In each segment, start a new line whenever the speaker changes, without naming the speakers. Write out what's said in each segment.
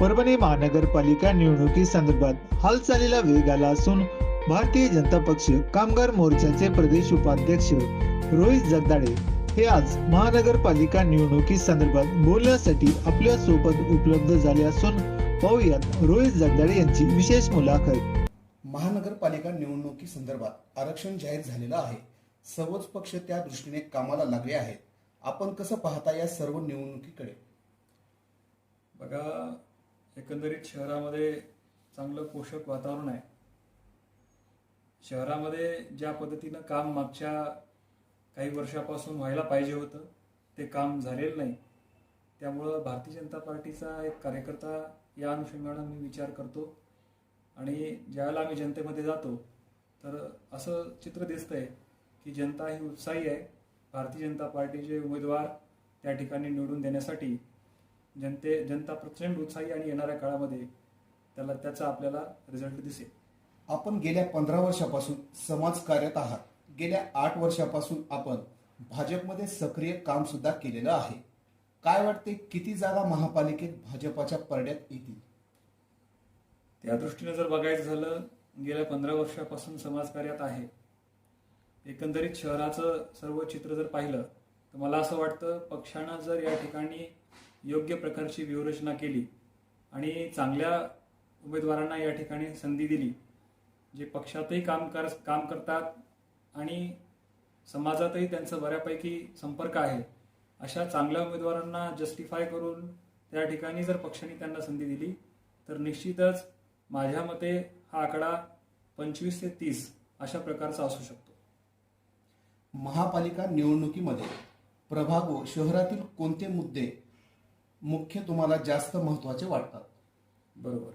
परभणी महानगरपालिका निवडणुकी संदर्भात हालचालीला वेग आला असून भारतीय जनता पक्ष कामगार मोर्चाचे प्रदेश उपाध्यक्ष रोहित जगदाळे हे आज महानगरपालिका निवडणुकी संदर्भात बोलण्यासाठी आपल्यासोबत उपलब्ध झाले असून पाहुयात रोहित जगदाळे यांची विशेष मुलाखत.
महानगरपालिका निवडणुकी संदर्भात आरक्षण जाहीर झालेलं आहे. सर्वच पक्ष त्या दृष्टीने कामाला लागले आहेत. आपण कसं पाहता या सर्व निवडणुकीकडे?
बघा एकंदरीत शहरामध्ये चांगलं पोषक वातावरण आहे. शहरामध्ये ज्या पद्धतीनं काम मागच्या काही वर्षापासून व्हायला पाहिजे होतं ते काम झालेलं नाही. त्यामुळं भारतीय जनता पार्टीचा एक कार्यकर्ता या अनुषंगानं मी विचार करतो. आणि ज्यावेळेला आम्ही जनतेमध्ये जातो तर असं चित्र दिसतंय की जनता ही उत्साही आहे. भारतीय जनता पार्टीचे उमेदवार त्या ठिकाणी निवडून देण्यासाठी जनते जनता प्रचंड उत्साही आणि येणाऱ्या काळामध्ये त्याला त्याचा आपल्याला रिझल्ट दिसेल.
आपण गेल्या पंधरा वर्षापासून समाजकार्यात आहात. गेल्या आठ वर्षापासून आपण भाजपमध्ये सक्रिय काम सुद्धा केलेलं आहे. काय वाटते किती जागा महापालिकेत भाजपाच्या परड्यात येतील?
त्या दृष्टीनं जर बघायचं झालं गेल्या पंधरा वर्षापासून समाजकार्यात आहे. एकंदरीत शहराचं सर्व चित्र जर पाहिलं तर मला असं वाटतं पक्षानं जर या ठिकाणी योग्य प्रकारची व्यूहरचना केली आणि चांगल्या उमेदवारांना या ठिकाणी संधी दिली जे पक्षातही काम कर काम करतात आणि समाजातही त्यांचं बऱ्यापैकी संपर्क आहे. अशा चांगल्या उमेदवारांना जस्टिफाय करून त्या ठिकाणी जर पक्षाने त्यांना संधी दिली तर निश्चितच माझ्या मते हा आकडा पंचवीस ते तीस अशा प्रकारचा असू शकतो.
महापालिका निवडणुकीमध्ये प्रभाग व शहरातील कोणते मुद्दे मुख्य तुम्हाला जास्त महत्त्वाचे वाटतात.
बरोबर.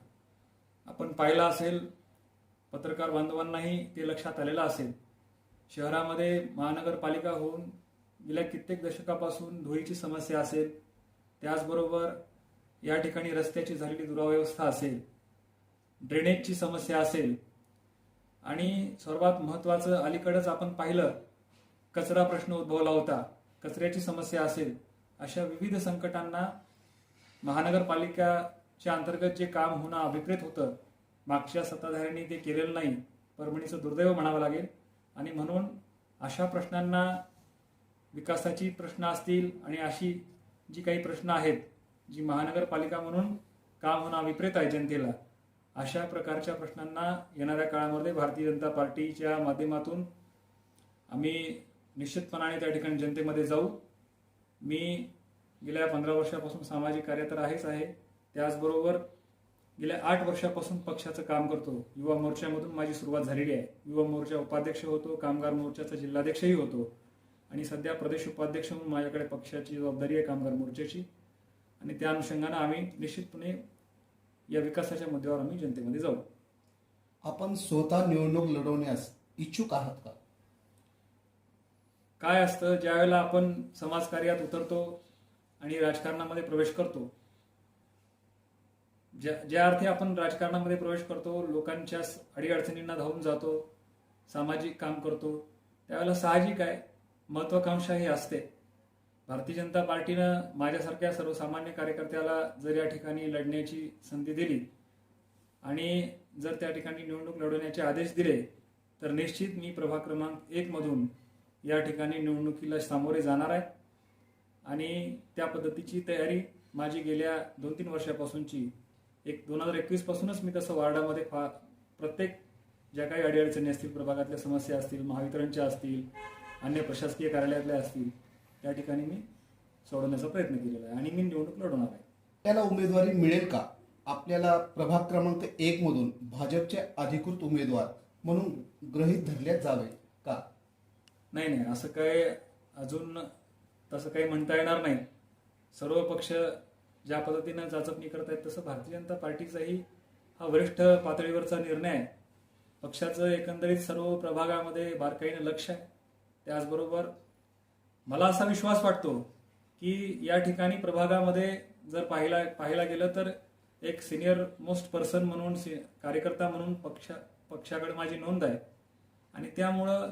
आपण पाहिलं असेल पत्रकार बांधवांनाही ते लक्षात आलेलं असेल. शहरामध्ये महानगरपालिका होऊन गेल्या कित्येक दशकापासून धुळीची समस्या असेल त्याचबरोबर या ठिकाणी रस्त्याची झालेली दुराव्यवस्था असेल ड्रेनेजची समस्या असेल आणि सर्वात महत्त्वाचं अलीकडंच आपण पाहिलं कचरा प्रश्न उद्भवला होता कचऱ्याची समस्या असेल अशा विविध संकटांना महानगरपालिकाच्या अंतर्गत जे काम होणं अभिप्रेत होतं मागच्या सत्ताधाऱ्यांनी ते केलेलं नाही परभणीचं दुर्दैव म्हणावं लागेल. आणि म्हणून अशा प्रश्नांना विकासाची प्रश्न असतील आणि अशी जी काही प्रश्न आहेत जी महानगरपालिका म्हणून काम होणं अभिप्रेत आहे जनतेला अशा प्रकारच्या प्रश्नांना येणाऱ्या काळामध्ये भारतीय जनता पार्टीच्या माध्यमातून आम्ही निश्चितपणाने त्या ठिकाणी जनतेमध्ये जाऊ. मी गेल्या पंधरा वर्षापासून सामाजिक कार्य तर आहेच आहे. त्याचबरोबर गेल्या आठ वर्षापासून पक्षाचं काम करतो. युवा मोर्चामधून माझी सुरुवात झालेली आहे. युवा मोर्चा उपाध्यक्ष होतो कामगार मोर्चाचा जिल्हाध्यक्षही होतो. आणि सध्या प्रदेश उपाध्यक्ष म्हणून माझ्याकडे पक्षाची जबाबदारी आहे कामगार मोर्चाची. आणि त्या अनुषंगानं आम्ही निश्चितपणे या विकासाच्या मुद्द्यावर आम्ही जनतेमध्ये जाऊ.
आपण स्वतः निवडणूक लढवण्यास इच्छुक आहात का?
काय असतं ज्या वेळेला आपण समाजकार्यात उतरतो आणि राजकारणामध्ये प्रवेश करतो. ज्या ज्या अर्थी आपण राजकारणामध्ये प्रवेश करतो लोकांच्या अडीअडचणींना धावून जातो सामाजिक काम करतो त्यावेळेला साहजिक आहे महत्वाकांक्षा ही असते. भारतीय जनता पार्टीनं माझ्यासारख्या सर्वसामान्य कार्यकर्त्याला जर या ठिकाणी लढण्याची संधी दिली आणि जर त्या ठिकाणी निवडणूक लढवण्याचे आदेश दिले तर निश्चित मी प्रभाग क्रमांक एकमधून या ठिकाणी निवडणुकीला सामोरे जाणार आहे. आणि त्या पद्धतीची तयारी माझी गेल्या दोन तीन वर्षापासूनची. एक दोन हजार एकवीस पासूनच मी तसं वार्डामध्ये फा प्रत्येक ज्या काही अडीअडचणी असतील प्रभागातल्या समस्या असतील महावितरणच्या असतील अन्य प्रशासकीय कार्यालयातल्या असतील त्या ठिकाणी मी सोडवण्याचा प्रयत्न केलेला आहे आणि मी निवडणूक लढवणार आहे.
त्याला उमेदवारी मिळेल का? आपल्याला प्रभाग क्रमांक एक मधून भाजपचे अधिकृत उमेदवार म्हणून गृहीत धरले जावे का?
नाही नाही असं काय अजून तसं काही म्हणता येणार नाही. सर्व पक्ष ज्या पद्धतीनं चाचपणी करत आहेत तसं भारतीय जनता पार्टीचाही हा वरिष्ठ पातळीवरचा निर्णय आहे. पक्षाचं एकंदरीत सर्व प्रभागामध्ये बारकाईनं लक्ष आहे. त्याचबरोबर मला असा विश्वास वाटतो की या ठिकाणी प्रभागामध्ये जर पाहिला पाहायला गेलं तर एक सिनियर मोस्ट पर्सन म्हणून कार्यकर्ता म्हणून पक्ष पक्षाकडे माझी नोंद आहे. आणि त्यामुळं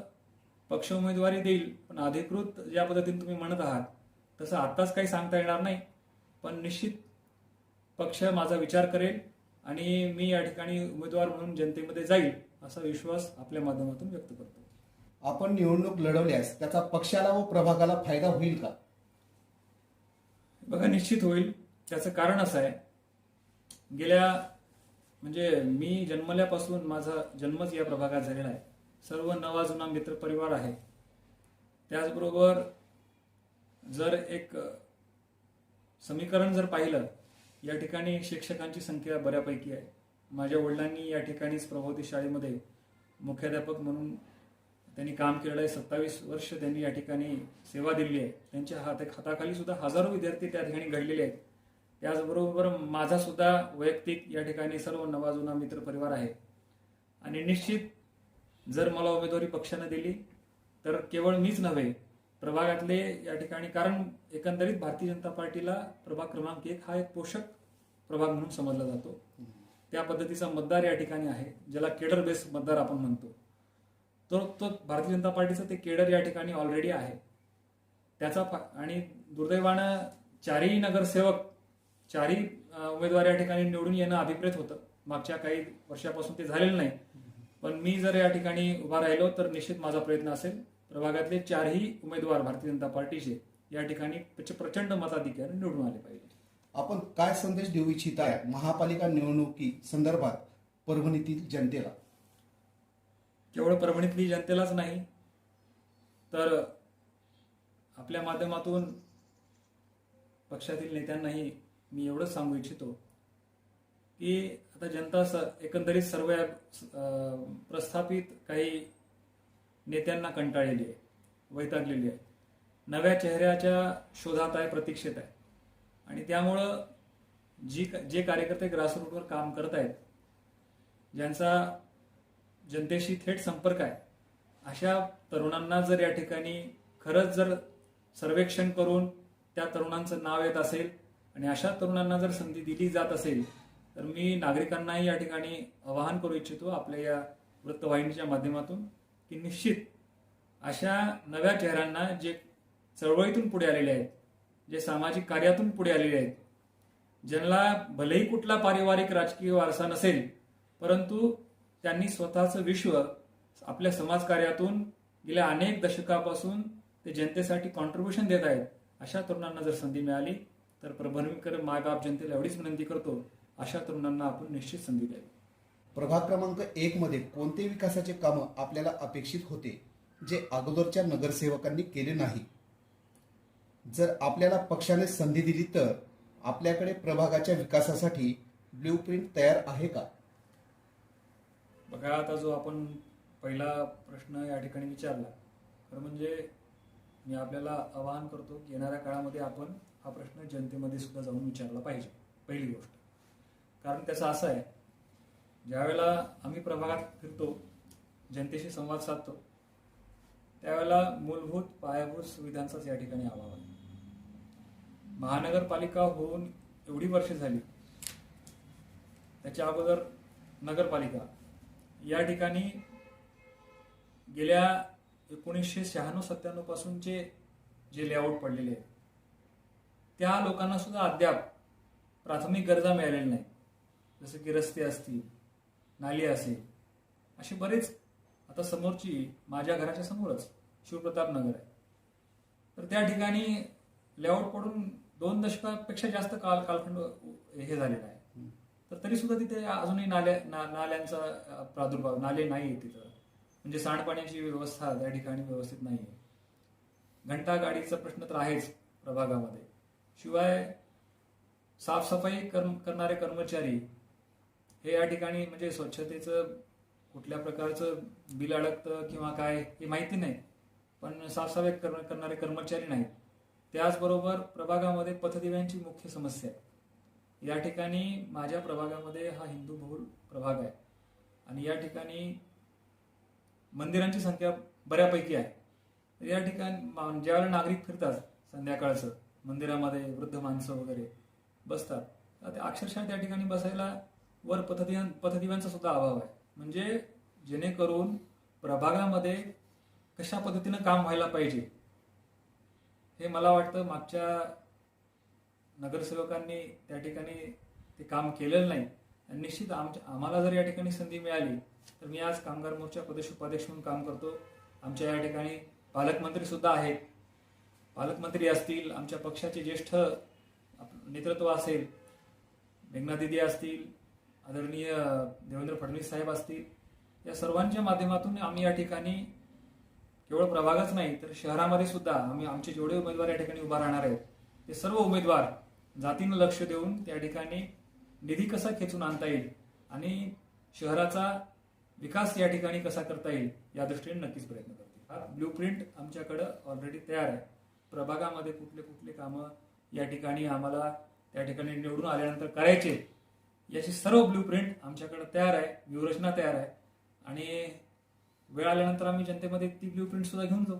पक्ष उमेदवारी देईल पण अधिकृत ज्या पद्धतीने तुम्ही म्हणत आहात तसं आत्ताच काही सांगता येणार नाही. पण निश्चित पक्ष माझा विचार करेल आणि मी या ठिकाणी उमेदवार म्हणून जनतेमध्ये जाईल असा विश्वास आपल्या माध्यमातून व्यक्त करतो.
आपण निवडणूक लढवल्यास त्याचा पक्षाला व प्रभागाला फायदा होईल का?
बघा निश्चित होईल. त्याचं कारण असं आहे गेल्या म्हणजे मी जन्मल्यापासून माझा जन्मच या प्रभागात झालेला आहे. सर्व नवा जुना मित्र परिवार आहे. त्याचबरोबर जर एक समीकरण जर पाहिलं या ठिकाणी शिक्षकांची संख्या बऱ्यापैकी आहे. माझ्या वडिलांनी या ठिकाणीच प्रभावती शाळेमध्ये मुख्याध्यापक म्हणून त्यांनी काम केलेलं आहे. सत्तावीस वर्ष त्यांनी या ठिकाणी सेवा दिलेली आहे. त्यांच्या हात हाताखाली सुद्धा हजारो विद्यार्थी त्या ठिकाणी घडलेले आहेत. त्याचबरोबर माझा सुद्धा वैयक्तिक या ठिकाणी सर्व नवा जुना मित्र परिवार आहे. आणि निश्चित जर मला उमेदवारी पक्षानं दिली तर केवळ मीच नव्हे प्रभागातले या ठिकाणी कारण एकंदरीत भारतीय जनता पार्टीला प्रभाग क्रमांक एक हा एक पोषक प्रभाग म्हणून समजला जातो. त्या पद्धतीचा मतदार या ठिकाणी आहे ज्याला केडर बेस मतदार आपण म्हणतो. तो तो भारतीय जनता पार्टीचं ते केडर या ठिकाणी ऑलरेडी आहे. त्याचा आणि दुर्दैवानं चारही नगरसेवक चारही उमेदवार या ठिकाणी निवडून येणं अभिप्रेत होतं. मागच्या काही वर्षापासून ते झालेलं नाही. पण मी जर या ठिकाणी उभा राहिलो तर निश्चित माझा प्रयत्न असेल. प्रभागातले चारही उमेदवार भारतीय जनता पार्टीचे या ठिकाणी प्रच- प्रचंड मताधिक्याने निवडून आले पाहिजे.
आपण काय संदेश देऊ इच्छिताय महापालिका निवडणुकी संदर्भात परभणीतील जनतेला?
केवळ परभणीतली जनतेलाच नाही तर आपल्या माध्यमातून पक्षातील नेत्यांनाही मी एवढंच सांगू इच्छितो की आता जनता स एकंदरीत सर्व या, प्रस्थापित काही नेत्यांना कंटाळलेली आहे वैतागलेली आहे. नव्या चेहऱ्याच्या शोधात आहे प्रतीक्षेत आहे. आणि त्यामुळं जी जे कार्यकर्ते ग्रासरूटवर काम करत आहेत ज्यांचा जनतेशी थेट संपर्क आहे अशा तरुणांना जर या ठिकाणी खरंच जर सर्वेक्षण करून त्या तरुणांचं नाव येत असेल आणि अशा तरुणांना जर संधी दिली जात असेल तर मी नागरिकांनाही या ठिकाणी आवाहन करू इच्छितो आपल्या या वृत्तवाहिनीच्या माध्यमातून की निश्चित अशा नव्या चेहऱ्यांना जे चळवळीतून पुढे आलेले आहेत जे सामाजिक कार्यातून पुढे आलेले आहेत ज्यांना भलेही कुठला पारिवारिक राजकीय वारसा नसेल परंतु त्यांनी स्वतःचं विश्व आपल्या समाजकार्यातून गेल्या अनेक दशकापासून ते जनतेसाठी कॉन्ट्रीब्युशन देत आहेत अशा तरुणांना जर संधी मिळाली तर परभणीकर मायबाप जनतेला एवढीच विनंती करतो अशा तरुणांना आपण निश्चित संधी द्यावी.
प्रभाग क्रमांक एक मध्ये कोणते विकासाचे कामं आपल्याला अपेक्षित होते जे अगोदरच्या नगरसेवकांनी केले नाही? जर आपल्याला पक्षाने संधी दिली तर आपल्याकडे प्रभागाच्या विकासासाठी ब्ल्यू तयार आहे का?
बघा आता जो आपण पहिला प्रश्न या ठिकाणी विचारला खरं म्हणजे मी आपल्याला आवाहन करतो की येणाऱ्या काळामध्ये आपण हा प्रश्न जनतेमध्ये सुद्धा जाऊन विचारला पाहिजे पहिली गोष्ट. कारण त्याचं असं आहे ज्यावेळेला आम्ही प्रभागात फिरतो जनतेशी संवाद साधतो त्यावेळेला मूलभूत पायाभूत सुविधांचाच या ठिकाणी अभाव आहे. महानगरपालिका होऊन एवढी वर्ष झाली त्याच्या अगोदर नगरपालिका या ठिकाणी गेल्या एकोणीसशे शहाण्णव सत्त्याण्णव पासूनचे जे लेआउट पडलेले आहेत त्या लोकांना सुद्धा अद्याप प्राथमिक गरजा मिळालेल्या नाही जसं की रस्ते असतील नाली असेल असे बरेच आता समोरची माझ्या घराच्या समोरच शिवप्रताप नगर आहे. तर त्या ठिकाणी लेआउट पडून दोन दशकापेक्षा जास्त काल कालखंड हे झालेला आहे. तर तरी सुद्धा तिथे अजूनही नाल्या ना, नाल्यांचा प्रादुर्भाव नाले नाही आहे तिथं. म्हणजे सांडपाण्याची व्यवस्था त्या ठिकाणी व्यवस्थित नाही आहे. घंटा गाडीचा प्रश्न तर आहेच प्रभागामध्ये. शिवाय साफसफाई कर्म करणारे कर्मचारी हे या ठिकाणी म्हणजे स्वच्छतेचं कुठल्या प्रकारचं बिल अडकतं किंवा काय हे माहिती नाही. पण साफसफाई करणारे कर्मचारी नाहीत. त्याचबरोबर प्रभागामध्ये पथदिव्यांची मुख्य समस्या आहे. या ठिकाणी माझ्या प्रभागामध्ये हा हिंदू बहुल प्रभाग आहे. आणि या ठिकाणी मंदिरांची संख्या बऱ्यापैकी आहे. या ठिकाणी मा- ज्यावेळेला नागरिक फिरतात संध्याकाळचं मंदिरामध्ये वृद्ध माणसं वगैरे बसतात तर अक्षरशः त्या ठिकाणी बसायला वर पथदिव्यां पथदिव्यांचा सुद्धा अभाव आहे. म्हणजे जेणेकरून प्रभागामध्ये कशा पद्धतीनं काम व्हायला पाहिजे हे मला वाटतं मागच्या नगरसेवकांनी त्या ठिकाणी ते काम केलेलं नाही. आणि निश्चित आमच्या आम्हाला जर या ठिकाणी संधी मिळाली तर मी आज कामगार मोर्चा प्रदेश उपाध्यक्ष म्हणून काम करतो. आमच्या या ठिकाणी पालकमंत्री सुद्धा आहेत. पालकमंत्री असतील आमच्या पक्षाचे ज्येष्ठ नेतृत्व असेल मेघना दिदी असतील आदरणीय देवेंद्र फडणवीस साहेब असतील या सर्वांच्या माध्यमातून आम्ही या ठिकाणी केवळ प्रभागच नाही तर शहरामध्ये सुद्धा आम्ही आमचे जेवढे उमेदवार या ठिकाणी उभा राहणार आहेत ते सर्व उमेदवार जातीनं लक्ष देऊन त्या ठिकाणी निधी कसा खेचून आणता येईल आणि शहराचा विकास या ठिकाणी कसा करता येईल या दृष्टीने नक्कीच प्रयत्न करतील. हा ब्ल्यू प्रिंट आमच्याकडं ऑलरेडी तयार आहे. प्रभागामध्ये कुठले कुठले कामं या ठिकाणी आम्हाला त्या ठिकाणी निवडून आल्यानंतर करायचे याची सर्व ब्ल्यू प्रिंट आमच्याकडे तयार आहे व्यूहरचना तयार आहे. आणि वेळ आल्यानंतर आम्ही जनतेमध्ये ती ब्ल्यू प्रिंट सुद्धा घेऊन जाऊ.